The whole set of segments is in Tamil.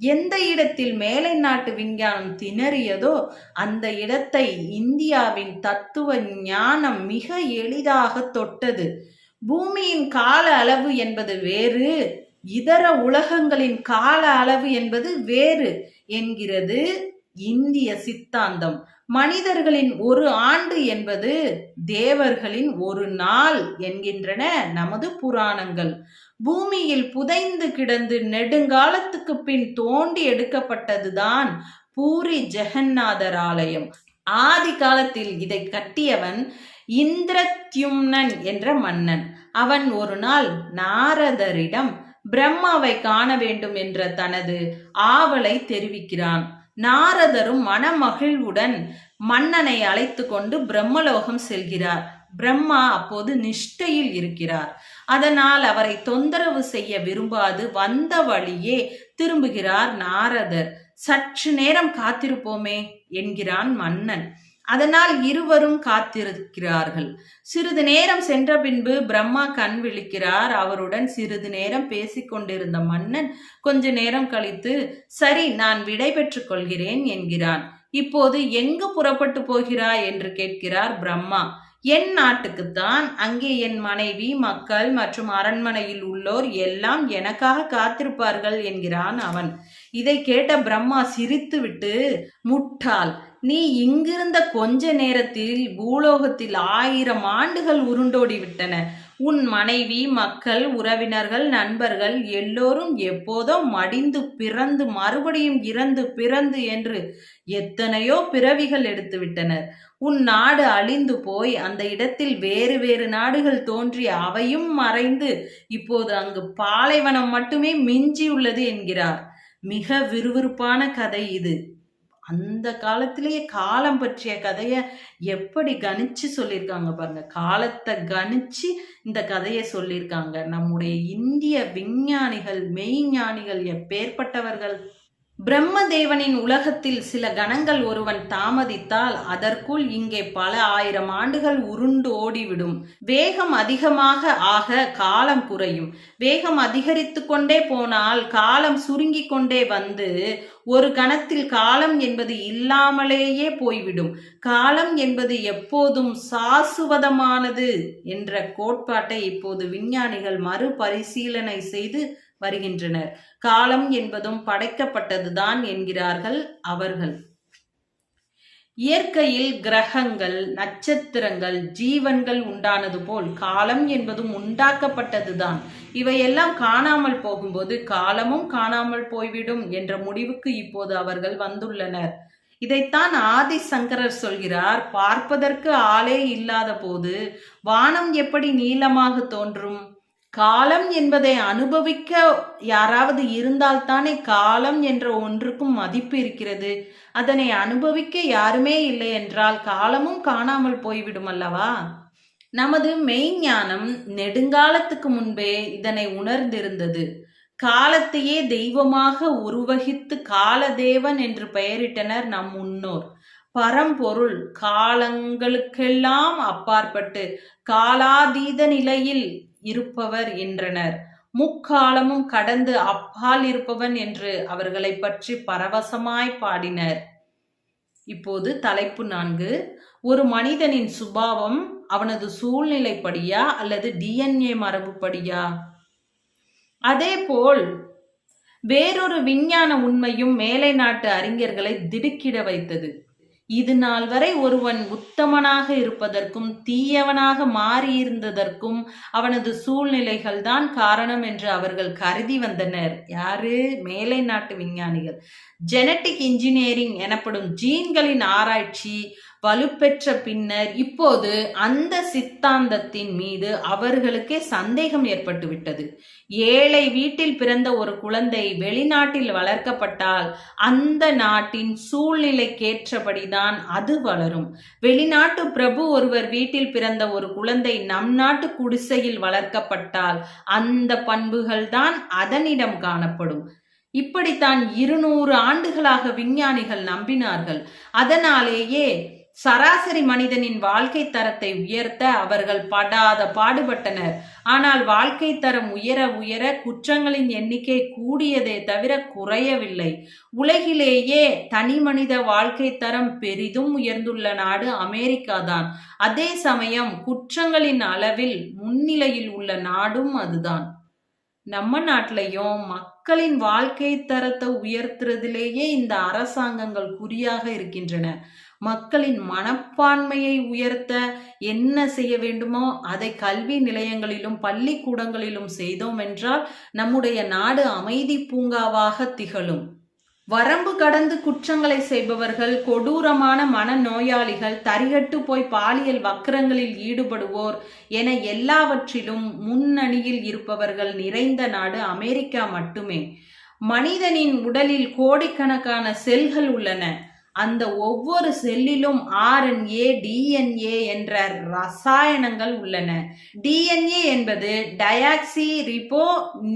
எந்த இடத்தில் மேலை நாட்டு விஞ்ஞானம் திணறியதோ அந்த இடத்தை இந்தியாவின் தத்துவ ஞானம் மிக எளிதாக தொட்டது. பூமியின் கால அளவு என்பது வேறு இதர உலகங்களின் கால அளவு என்பது வேறு என்கிறது இந்திய சித்தாந்தம். மனிதர்களின் ஒரு ஆண்டு என்பது தேவர்களின் ஒரு நாள் என்கின்றன நமது புராணங்கள். பூமியில் புதைந்து கிடந்து நெடுங்காலத்துக்கு பின் தோண்டி எடுக்கப்பட்டதுதான் பூரி ஜெகநாதர் ஆலயம் ஆதி காலத்தில் இதை கட்டியவன் இந்திரத்யும்னன் என்ற மன்னன். அவன் ஒரு நாள் நாரதரிடம் பிரம்மாவை காண வேண்டும் என்ற தனது ஆவலை தெரிவிக்கிறான். நாரதரும் மனமகிழ்வுடன் மன்னனை அழைத்து கொண்டு பிரம்மலோகம் செல்கிறார். பிரம்மா அப்போது நிஷ்டையில் இருக்கிறார். அதனால் அவரை தொந்தரவு செய்ய விரும்பாது வந்த வழியே திரும்புகிறார் நாரதர். சற்று நேரம் காத்திருப்போமே என்கிறான் மன்னன். அதனால் இருவரும் காத்திருக்கிறார்கள். சிறிது நேரம் சென்ற பின்பு பிரம்மா கண் விழிக்கிறார். அவருடன் சிறிது நேரம் பேசிக்கொண்டிருந்த மன்னன் கொஞ்ச நேரம் கழித்து சரி நான் விடை பெற்றுக் கொள்கிறேன் என்கிறான். இப்போது எங்கு புறப்பட்டு போகிறாய்? என்று கேட்கிறார் பிரம்மா. என் நாட்டுக்குத்தான் அங்கே என் மனைவி மக்கள் மற்றும் அரண்மனையில் உள்ளோர் எல்லாம் எனக்காக காத்திருப்பார்கள் என்கிறான் அவன். இதை கேட்ட பிரம்மா சிரித்துவிட்டு முட்டாள் நீ இங்கிருந்த கொஞ்ச நேரத்தில் பூலோகத்தில் ஆயிரம் ஆண்டுகள் உருண்டோடி விட்டன. உன் மனைவி மக்கள் உறவினர்கள் நண்பர்கள் எல்லோரும் எப்போதோ மடிந்து பிறந்து மறுபடியும் இறந்து பிறந்து என்று எத்தனையோ பிறவிகள் எடுத்து விட்டனர் உன் நாடு அழிந்து போய் அந்த இடத்தில் வேறு வேறு நாடுகள் தோன்றி அவையும் மறைந்து இப்போது அங்கு பாலைவனம் மட்டுமே மிஞ்சியுள்ளது என்கிறார். மிக விறுவிறுப்பான கதை இது. அந்த காலத்திலேயே காலம் பற்றிய கதையை எப்படி கணிச்சு சொல்லியிருக்காங்க பாருங்க. காலத்தை கணிச்சு இந்த கதையை சொல்லியிருக்காங்க. நம்முடைய இந்திய விஞ்ஞானிகள் மெய்ஞானிகள் எப்பேற்பட்டவர்கள்? பிரம்மதேவனின் உலகத்தில் சில கணங்கள் ஒருவன் தாமதித்தால் அதற்குள் இங்கே பல ஆயிரம் ஆண்டுகள் உருண்டு ஓடிவிடும். வேகம் அதிகமாக ஆக காலம் குறையும். வேகம் அதிகரித்து கொண்டே போனால் காலம் சுருங்கி கொண்டே வந்து ஒரு கணத்தில் காலம் என்பது இல்லாமலேயே போய்விடும். காலம் என்பது எப்போதும் சாசுவதமானது என்ற கோட்பாட்டை இப்போது விஞ்ஞானிகள் மறுபரிசீலனை செய்து வருகின்றனர். காலம் என்பதும் படைக்கப்பட்டதுதான் என்கிறார்கள் அவர்கள். இயற்கையில் கிரகங்கள் நட்சத்திரங்கள் ஜீவன்கள் உண்டானது போல் காலம் என்பதும் உண்டாக்கப்பட்டதுதான். இவையெல்லாம் காணாமல் போகும்போது காலமும் காணாமல் போய்விடும் என்ற முடிவுக்கு இப்போது அவர்கள் வந்துள்ளனர். இதைத்தான் ஆதி சங்கரர் சொல்கிறார் பார்ப்பதற்கு ஆளே இல்லாத போது வானம் எப்படி நீளமாக தோன்றும்? காலம் என்பதை அனுபவிக்க யாராவது இருந்தால்தானே காலம் என்ற ஒன்றுக்கும் மதிப்பு இருக்கிறது. அதனை அனுபவிக்க யாருமே இல்லை என்றால் காலமும் காணாமல் போய்விடும் அல்லவா? நமது மெய்ஞானம் நெடுங்காலத்துக்கு முன்பே இதனை உணர்ந்திருந்தது. காலத்தையே தெய்வமாக உருவகித்து காலதேவன் என்று பெயரிட்டனர் நம் முன்னோர். பரம்பொருள் காலங்களுக்கெல்லாம் அப்பாற்பட்டு காலாதீத நிலையில் இருப்பவர் என்றனர். முக்காலமும் கடந்து அப்பால் இருப்பவன் என்று அவர்களை பற்றி பரவசமாய் பாடினர். இப்போது தலைப்பு நான்கு. ஒரு மனிதனின் சுபாவம் அவனது சூழ்நிலைப்படியா அல்லது டிஎன்ஏ மரபுப்படியா? அதேபோல் வேறொரு விஞ்ஞான உண்மையும் மேலை நாட்டு அறிஞர்களை திடுக்கிட வைத்தது. இது நாள் வரை ஒருவன் உத்தமனாக இருப்பதற்கும் தீயவனாக மாறியிருந்ததற்கும் அவனது சூழ்நிலைகள் தான் காரணம் என்று அவர்கள் கருதி வந்தனர். யாரு? மேலை நாட்டு விஞ்ஞானிகள். ஜெனட்டிக் இன்ஜினியரிங் எனப்படும் ஜீன்களின் ஆராய்ச்சி வலுப்பெற்ற பின்னர் இப்போது அந்த சித்தாந்தத்தின் மீது அவர்களுக்கே சந்தேகம் ஏற்பட்டுவிட்டது. ஏழை வீட்டில் பிறந்த ஒரு குழந்தை வெளிநாட்டில் வளர்க்கப்பட்டால் அந்த நாட்டின் சூழ்நிலைக்கேற்றபடிதான் அது வளரும். வெளிநாட்டு பிரபு ஒருவர் வீட்டில் பிறந்த ஒரு குழந்தை நம் நாட்டு குடிசையில் வளர்க்கப்பட்டால் அந்த பண்புகள் தான் அதனிடம் காணப்படும். இப்படித்தான் இருநூறு ஆண்டுகளாக விஞ்ஞானிகள் நம்பினார்கள். அதனாலேயே சராசரி மனிதனின் வாழ்க்கை தரத்தை உயர்த்த அவர்கள் படாத பாடுபட்டனர். ஆனால் வாழ்க்கை தரம் உயர உயர குற்றங்களின் எண்ணிக்கை கூடியதே தவிர குறையவில்லை. உலகிலேயே தனி மனித வாழ்க்கை தரம் பெரிதும் உயர்ந்துள்ள நாடு அமெரிக்கா தான் அதே சமயம் குற்றங்களின் அளவில் முன்னிலையில் உள்ள நாடும் அதுதான். நம்ம நாட்டிலையும் மக்களின் வாழ்க்கை தரத்தை உயர்த்துறதிலேயே இந்த அரசாங்கங்கள் குறியாக இருக்கின்றன. மக்களின் மனப்பான்மையை உயர்த்த என்ன செய்ய வேண்டுமோ அதை கல்வி நிலையங்களிலும் பள்ளிக்கூடங்களிலும் செய்தோம் என்றால் நம்முடைய நாடு அமைதி பூங்காவாக திகழும். வரம்பு கடந்து குற்றங்களை செய்பவர்கள் கொடூரமான மனநோயாளிகள் தரிகட்டு போய் பாலியல் வக்கிரங்களில் ஈடுபடுவோர் என எல்லாவற்றிலும் முன்னணியில் இருப்பவர்கள் நிறைந்த நாடு அமெரிக்கா மட்டுமே. மனிதனின் உடலில் கோடிக்கணக்கான செல்கள் உள்ளன. அந்த ஒவ்வொரு செல்லிலும் ஆர்என்ஏ டிஎன்ஏ என்ற ரசாயனங்கள் உள்ளன. டிஎன்ஏ என்பது டயாக்சி ரிபோ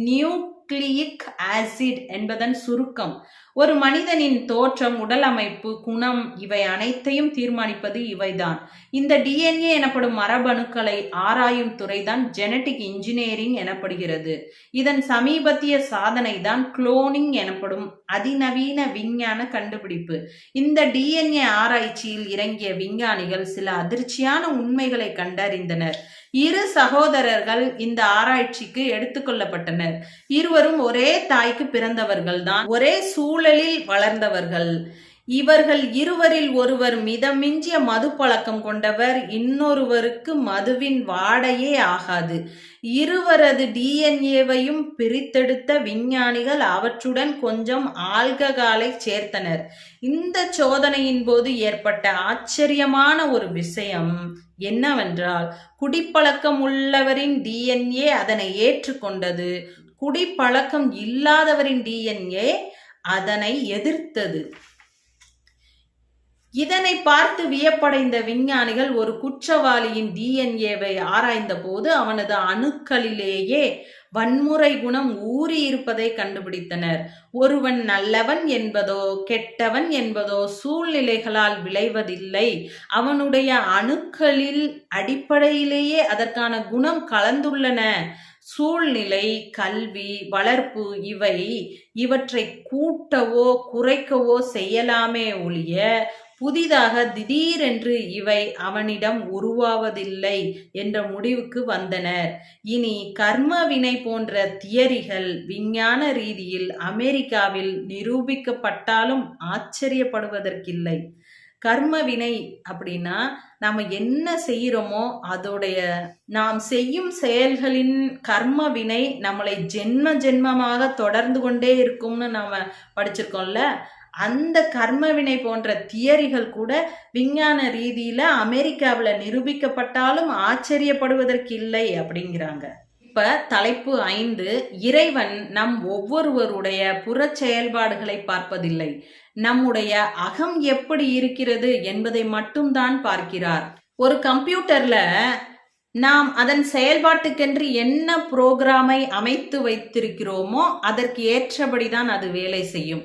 நியூக்ளியிக் ஆசிட் என்பதன் சுருக்கம். ஒரு மனிதனின் தோற்றம் உடல் அமைப்பு குணம் இவை அனைத்தையும் தீர்மானிப்பது இவைதான். இந்த டிஎன்ஏ எனப்படும் மரபணுக்களை ஆராயும் துறைதான் ஜெனட்டிக் இன்ஜினியரிங் எனப்படுகிறது. இதன் சமீபத்திய சாதனை தான் குளோனிங் எனப்படும் அதிநவீன விஞ்ஞான கண்டுபிடிப்பு. இந்த டிஎன்ஏ ஆராய்ச்சியில் இறங்கிய விஞ்ஞானிகள் சில அதிர்ச்சியான உண்மைகளை கண்டறிந்தனர். இரு சகோதரர்கள் இந்த ஆராய்ச்சிக்கு எடுத்துக்கொள்ளப்பட்டனர் இருவரும் ஒரே தாய்க்கு பிறந்தவர்கள் தான் ஒரே சூழலில் வளர்ந்தவர்கள். இவர்கள் இருவரில் ஒருவர் மிதமிஞ்சிய மது பழக்கம் கொண்டவர் இன்னொருவருக்கு மதுவின் வாடையே ஆகாது. இருவரது டிஎன்ஏவையும் பிரித்தெடுத்த விஞ்ஞானிகள் அவற்றுடன் கொஞ்சம் ஆல்ககாலை சேர்த்தனர். இந்த சோதனையின் போது ஏற்பட்ட ஆச்சரியமான ஒரு விஷயம் என்னவென்றால் குடிப்பழக்கம் உள்ளவரின் டிஎன்ஏ அதனை ஏற்றுக்கொண்டது. குடிப்பழக்கம் இல்லாதவரின் டிஎன்ஏ அதனை எதிர்த்தது. இதனை பார்த்து வியப்படைந்த விஞ்ஞானிகள் ஒரு குற்றவாளியின் டிஎன்ஏவை ஆராய்ந்த போது அவனது அணுக்களிலேயே வன்முறை குணம் ஊறி இருப்பதை கண்டுபிடித்தனர். ஒருவன் நல்லவன் என்பதோ கெட்டவன் என்பதோ சூழ்நிலைகளால் விளைவதில்லை. அவனுடைய அணுக்களில் அடிப்படையிலேயே அதற்கான குணம் கலந்துள்ளன. சூழ்நிலை கல்வி வளர்ப்பு இவை இவற்றை கூட்டவோ குறைக்கவோ செய்யலாமே ஒழிய புதிதாக திடீரென்று இவை அவனிடம் உருவாவதில்லை என்ற முடிவுக்கு வந்தனர். இனி கர்ம வினை போன்ற தியரிகள் விஞ்ஞான ரீதியில் அமெரிக்காவில் நிரூபிக்கப்பட்டாலும் ஆச்சரியப்படுவதற்கில்லை. கர்ம வினை அப்படின்னா நம்ம என்ன செய்கிறோமோ அதோடைய நாம் செய்யும் செயல்களின் கர்ம வினை நம்மளை ஜென்ம ஜென்மமாக தொடர்ந்து கொண்டே இருக்கும்னு நாம் படிச்சிருக்கோம்ல. அந்த கர்மவினை போன்ற தியரிகள் கூட விஞ்ஞான ரீதியில அமெரிக்காவில் நிரூபிக்கப்பட்டாலும் ஆச்சரியப்படுவதற்கு இல்லை அப்படிங்கிறாங்க. இப்ப தலைப்பு ஐந்து இறைவன் நம் ஒவ்வொருவருடைய புற செயல்பாடுகளை பார்ப்பதில்லை. நம்முடைய அகம் எப்படி இருக்கிறது என்பதை மட்டும்தான் பார்க்கிறார். ஒரு கம்ப்யூட்டர்ல நாம் அதன் செயல்பாட்டுக்கென்று என்ன புரோகிராமை அமைத்து வைத்திருக்கிறோமோ அதற்கு ஏற்றபடிதான் அது வேலை செய்யும்.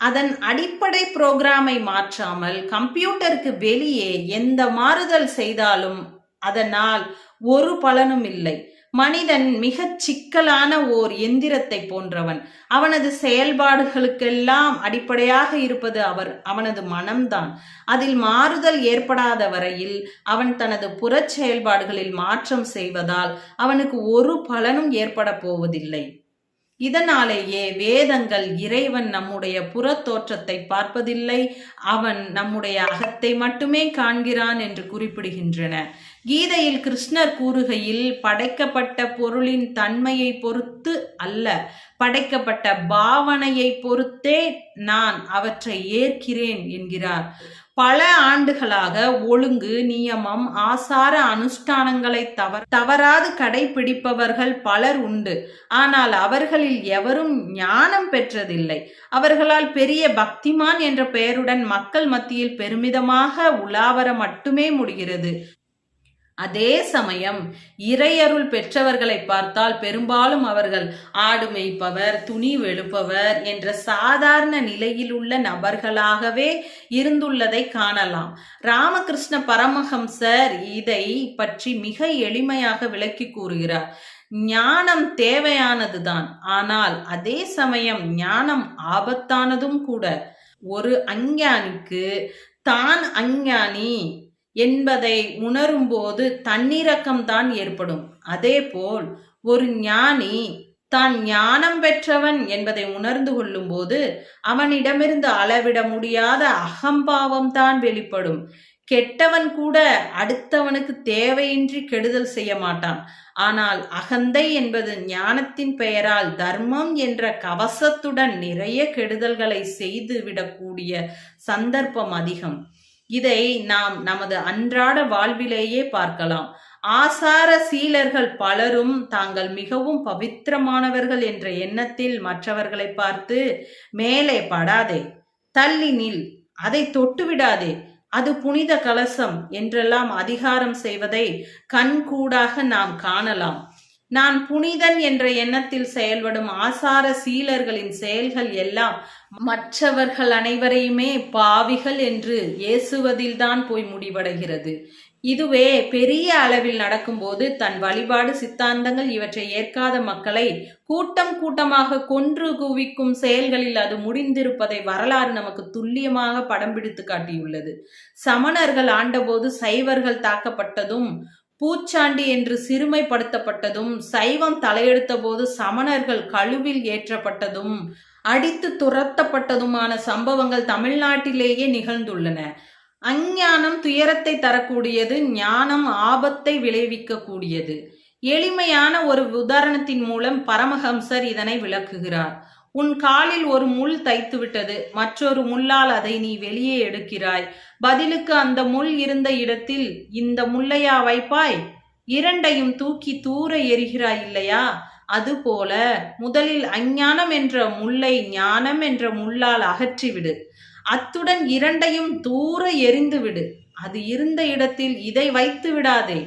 அதன் அடிப்படை புரோகிராமை மாற்றாமல் கம்ப்யூட்டருக்கு வெளியே எந்த மாறுதல் செய்தாலும் அதனால் ஒரு பலனும் இல்லை. மனிதன் மிகச் சிக்கலான ஓர் எந்திரத்தை போன்றவன். அவனது செயல்பாடுகளுக்கெல்லாம் அடிப்படையாக இருப்பது அவர் அவனது மனம்தான். அதில் மாறுதல் ஏற்படாத வரையில் அவன் தனது புறச் செயல்பாடுகளில் மாற்றம் செய்வதால் அவனுக்கு ஒரு பலனும் ஏற்பட போவதில்லை. இதனாலேயே வேதங்கள் இறைவன் நம்முடைய புறத்தோற்றத்தை பார்ப்பதில்லை அவன் நம்முடைய அகத்தை மட்டுமே காண்கிறான் என்று குறிப்பிடுகின்றன. கீதையில் கிருஷ்ணர் கூறுகையில் படைக்கப்பட்ட பொருளின் தன்மையை பொறுத்து அல்ல படைக்கப்பட்ட பாவனையை பொறுத்தே நான் அவற்றை ஏற்கிறேன் என்கிறார். பல ஆண்டுகளாக ஒழுங்கு நியமம் ஆசார அனுஷ்டானங்களை தவற தவறாது கடைபிடிப்பவர்கள் பலர் உண்டு. ஆனால் அவர்களில் எவரும் ஞானம் பெற்றதில்லை. அவர்களால் பெரிய பக்திமான் என்ற பெயருடன் மக்கள் மத்தியில் பெருமிதமாக உலாவர மட்டுமே முடிகிறது. அதே சமயம் இறையருள் பெற்றவர்களை பார்த்தால் பெரும்பாலும் அவர்கள் ஆடு மேய்ப்பவர் துணி வெளுப்பவர் என்ற சாதாரண நிலையில் உள்ள நபர்களாகவே இருந்துள்ளதை காணலாம். ராமகிருஷ்ண பரமஹம்சர் இதை பற்றி மிக எளிமையாக விளக்கி கூறுகிறார். ஞானம் தேவையானதுதான். ஆனால் அதே சமயம் ஞானம் ஆபத்தானதும் கூட. ஒரு அஞ்ஞானிக்கு தான் அஞ்ஞானி என்பதை உணரும்போது தன்னிறக்கம்தான் ஏற்படும். அதேபோல் ஒரு ஞானி தான் ஞானம் பெற்றவன் என்பதை உணர்ந்து கொள்ளும்போது அவனிடமிருந்து அளவிட முடியாத அகம்பாவம் தான் வெளிப்படும். கெட்டவன் கூட அடுத்தவனுக்கு தேவையின்றி கெடுதல் செய்ய மாட்டான். ஆனால் அகந்தை என்பது ஞானத்தின் பெயரால் தர்மம் என்ற கவசத்துடன் நிறைய கெடுதல்களை செய்து விடக்கூடிய சந்தர்ப்பம் அதிகம். இதை நாம் நமது அன்றாட வாழ்விலேயே பார்க்கலாம். ஆசார சீலர்கள் பலரும் தாங்கள் மிகவும் பவித்திரமானவர்கள் என்ற எண்ணத்தில் மற்றவர்களை பார்த்து மேலே படாதே தள்ளி நில் அதை தொட்டு விடாதே அது புனித கலசம் என்றெல்லாம் அதிகாரம் செய்வதை கண்கூடாக நாம் காணலாம். நான் புனிதன் என்ற எண்ணத்தில் செயல்படும் ஆசார சீலர்களின் செயல்கள் எல்லாம் மற்றவர்கள் அனைவரையுமே பாவிகள் என்று ஏசுவதில்தான் போய் முடிவடைகிறது. இதுவே பெரிய அளவில் நடக்கும்போது தன் வழிபாடு சித்தாந்தங்கள் இவற்றை ஏற்காத மக்களை கூட்டம் கூட்டமாக கொன்று குவிக்கும் செயல்களில் அது முடிந்திருப்பதை வரலாறு நமக்கு துல்லியமாக படம் பிடித்து காட்டியுள்ளது. சமணர்கள் ஆண்டபோது சைவர்கள் தாக்கப்பட்டதும் பூச்சாண்டி என்று சிறுமைப்படுத்தப்பட்டதும் சைவம் தலையெடுத்த போது சமணர்கள் கழுவில் ஏற்றப்பட்டதும் அடித்து துரத்தப்பட்டதுமான சம்பவங்கள் தமிழ்நாட்டிலேயே நிகழ்ந்துள்ளன. அஞ்ஞானம் துயரத்தை தரக்கூடியது ஞானம் ஆபத்தை விளைவிக்கக்கூடியது. எளிமையான ஒரு உதாரணத்தின் மூலம் பரமஹம்சர் இதனை விளக்குகிறார். உன் காலில் ஒரு முள் தைத்து விட்டது மற்றொரு முள்ளால் அதை நீ வெளியே எடுக்கிறாய். பதிலுக்கு அந்த முள் இருந்த இடத்தில் இந்த முள்ளையா வைப்பாய்? இரண்டையும் தூக்கி தூர எரிகிறாய் இல்லையா? அதுபோல முதலில் அஞ்ஞானம் என்ற முல்லை ஞானம் என்ற முள்ளால் அகற்றிவிடு. அத்துடன் இரண்டையும் தூர எரிந்துவிடு அது இருந்த இடத்தில் இதை வைத்து விடாதே.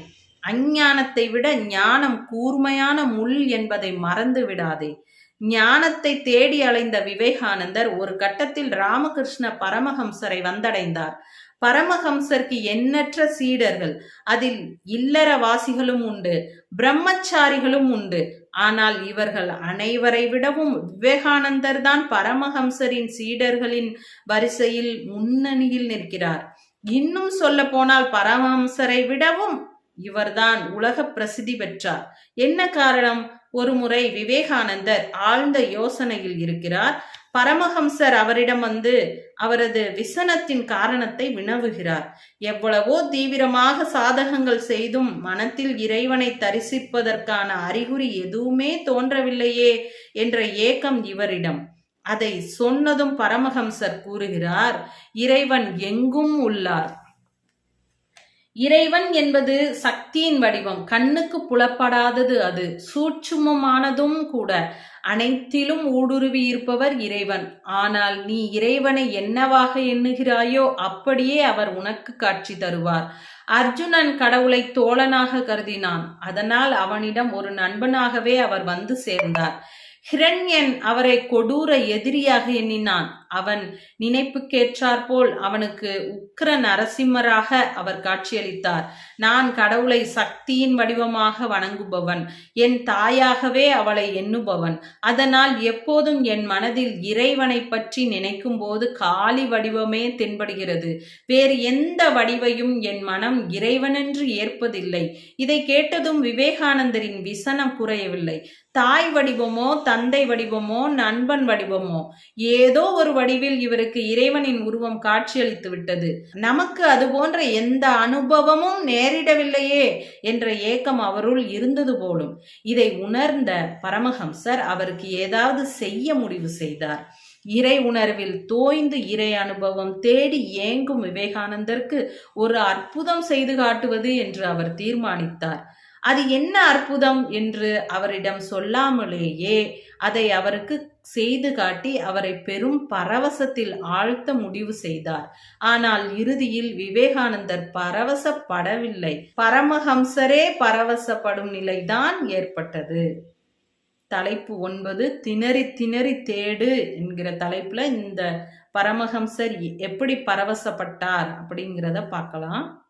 அஞ்ஞானத்தை விட ஞானம் கூர்மையான முள் என்பதை மறந்து விடாதே. ஞானத்தை தேடி அலைந்த விவேகானந்தர் ஒரு கட்டத்தில் ராமகிருஷ்ண பரமஹம்சரை வந்தடைந்தார். பரமஹம்சருக்கு எண்ணற்ற சீடர்கள். அதில் இல்லறவாசிகளும் உண்டு பிரம்மச்சாரிகளும் உண்டு. ஆனால் இவர்கள் அனைவரை விடவும் விவேகானந்தர் தான் பரமஹம்சரின் சீடர்களின் வரிசையில் முன்னணியில் நிற்கிறார். இன்னும் சொல்ல போனால் பரமஹம்சரை விடவும் இவர்தான் உலக பிரசித்தி பெற்றார். என்ன காரணம்? ஒரு முறை விவேகானந்தர் ஆழ்ந்த யோசனையில் இருக்கிறார். பரமஹம்சர் அவரிடம் வந்து அவரது விசனத்தின் காரணத்தை வினவுகிறார். எவ்வளவோ தீவிரமாக சாதகங்கள் செய்தும் மனத்தில் இறைவனை தரிசிப்பதற்கான அறிகுறி எதுவுமே தோன்றவில்லையே என்ற ஏக்கம் இவரிடம். அதை சொன்னதும் பரமஹம்சர் கூறுகிறார் இறைவன் எங்கும் உள்ளார். இறைவன் என்பது சக்தியின் வடிவம். கண்ணுக்கு புலப்படாதது அது. சூட்சுமமானதும் கூட. அனைத்திலும் ஊடுருவி இருப்பவர் இறைவன். ஆனால் நீ இறைவனை என்னவாக எண்ணுகிறாயோ அப்படியே அவர் உனக்கு காட்சி தருவார். அர்ஜுனன் கடவுளை தோழனாக கருதினான். அதனால் அவனிடம் ஒரு நண்பனாகவே அவர் வந்து சேர்ந்தார். ஹிரண்யன் அவரை கொடூர எதிரியாக எண்ணினான். அவன் நினைப்புக்கேற்றாற்போல் அவனுக்கு உக்கிர நரசிம்மராக அவர் காட்சியளித்தார். நான் கடவுளை சக்தியின் வடிவமாக வணங்குபவன் என் தாயாகவே அவளை எண்ணுபவன். அதனால் எப்போதும் என் மனதில் இறைவனை பற்றி நினைக்கும் போது காளி வடிவமே தென்படுகிறது. வேறு எந்த வடிவையும் என் மனம் இறைவனென்று ஏற்பதில்லை. இதை கேட்டதும் விவேகானந்தரின் விசனம் குறையவில்லை தாய் வடிவமோ தந்தை வடிவமோ நண்பன் வடிவமோ ஏதோ ஒரு வடிவில் இவருக்கு இறைவனின் உருவம் காட்சியளித்து விட்டது நமக்கு அது போன்ற எந்த அனுபவமும் நேரிடவில்லையே என்ற ஏக்கம் அவருள் இருந்தது போலும். இதை உணர்ந்த பரமஹம்சர் அவருக்கு ஏதாவது செய்ய முடிவு செய்தார். இறை உணர்வில் தோய்ந்து இறை அனுபவம் தேடி ஏங்கும் விவேகானந்தருக்கு ஒரு அற்புதம் செய்து காட்டுவது என்று அவர் தீர்மானித்தார். அது என்ன அற்புதம் என்று அவரிடம் சொல்லாமலேயே அதை அவருக்கு செய்து காட்டி அவரை பெரும் பரவசத்தில் ஆழ்த்த முடிவு செய்தார். ஆனால் இறுதியில் விவேகானந்தர் பரவசப்படவில்லை. பரமஹம்சரே பரவசப்படும் நிலைதான் ஏற்பட்டது. தலைப்பு ஒன்பது திணறி திணறி தேடு என்கிற தலைப்புல இந்த பரமஹம்சர் எப்படி பரவசப்பட்டார் அப்படிங்கிறத பார்க்கலாம்.